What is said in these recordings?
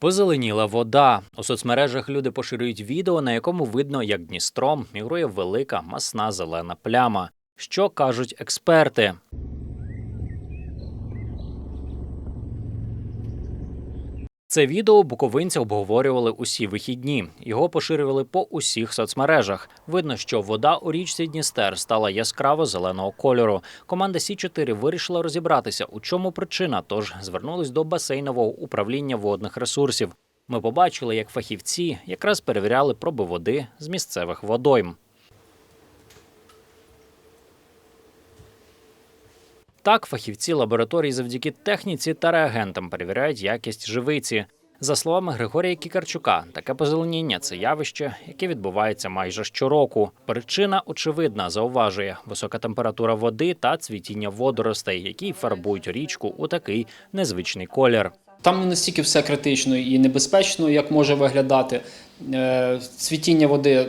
Позеленіла вода. У соцмережах люди поширюють відео, на якому видно, як Дністром мігрує велика масна зелена пляма. Що кажуть експерти? Це відео буковинці обговорювали усі вихідні. Його поширювали по усіх соцмережах. Видно, що вода у річці Дністер стала яскраво зеленого кольору. Команда Сі 4 вирішила розібратися, у чому причина, тож звернулись до басейнового управління водних ресурсів. Ми побачили, як фахівці якраз перевіряли проби води з місцевих водойм. Так, фахівці лабораторії завдяки техніці та реагентам перевіряють якість живиці. За словами Григорія Кікарчука, таке позеленіння це явище, яке відбувається майже щороку. Причина очевидна, зауважує висока температура води та цвітіння водоростей, які фарбують річку у такий незвичний колір. Там не настільки все критично і небезпечно, як може виглядати. Е, Цвітіння води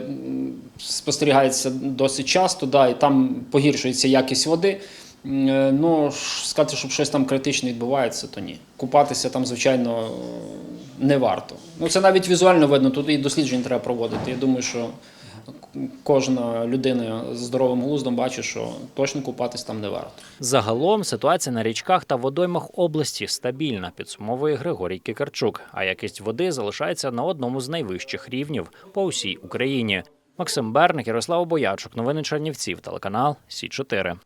спостерігається досить часто, да, і там погіршується якість води. Е, Ну, сказати, щоб щось там критично відбувається, то ні. Купатися там, звичайно, не варто. Ну, це навіть візуально видно, тут і досліджень треба проводити. Я думаю, що кожна людина з здоровим глуздом бачить, що точно купатись там не варто. Загалом ситуація на річках та водоймах області стабільна, підсумовує Григорій Кикарчук. А якість води залишається на одному з найвищих рівнів по усій Україні. Максим Берник, Ярослав Боячук, новини Чернівців, телеканал Сі 4